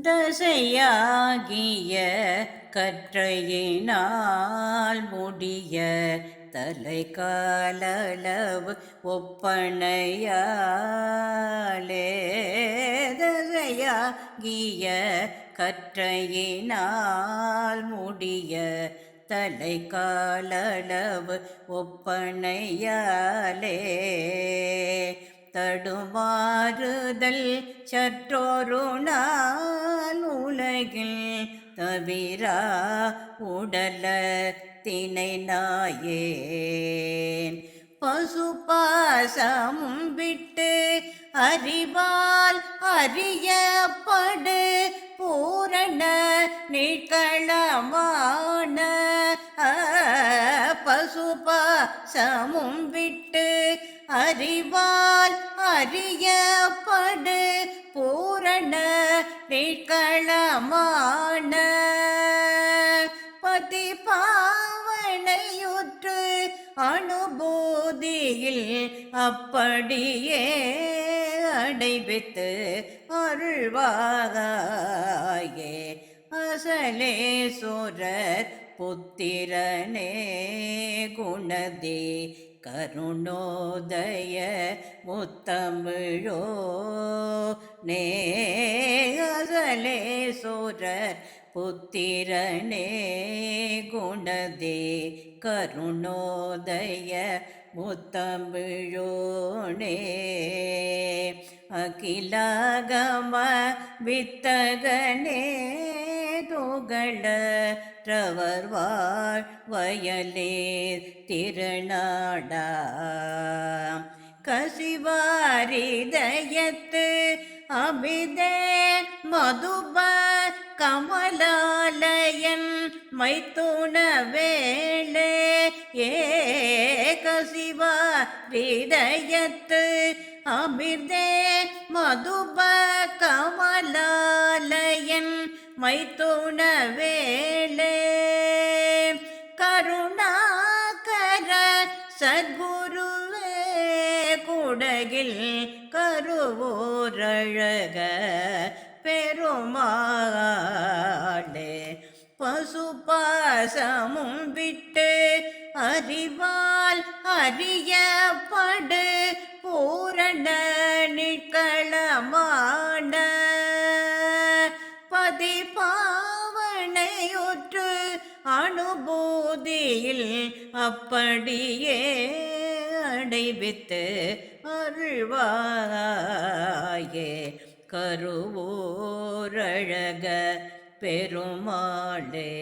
தசையாகிய கற்றையினால் முடிய தலை காலளவு ஒப்பனையாலே. தசையாகிய கற்றையினால் முடிய தலை காலளவு ஒப்பனையாலே. தடுமாறுதல் சற்றொரு நாள் உலகில் தவிரா உடல தினை நாயேன். பசுபாசமும் விட்டு அறிவால் அறியப்படு பூரண நிற்களமான பசுபாசமும் விட்டு அறிவால் அறியப்படு பூரண நிற்களமான பதி பாவனையுற்று அனுபூதியில் அப்படியே அடைவித்து அசலே அசலேஸ்வரர் புத்திரனே. குணதே கருணோதய முத்தமிழோ நேகலே சோரர் புத்திரனே குணதே கருணோதய முத்தமிழோனே அகிலாகம வித்தகனே துகளற்றவர் வாழ் வயலே திருநாடா. கசிவாரிதயத்து அபிதே மதுப கமலாலயன் மைத்துண வேளே ஏ கசிவா ஹிருதயத்து அமிர்தே மதுப கமலாலயன் மைத்துண வேளே சத்குருவே குடகில் கருவோரழக பெருமாளே. பசுபாசமும் விட்டு அறிவால் அறியப்படு பூரண பாவனையுற்று அனுபூதியில் அப்படியே அடைவித்து அருள்வாயே. கருவோரழக பெருமாளே.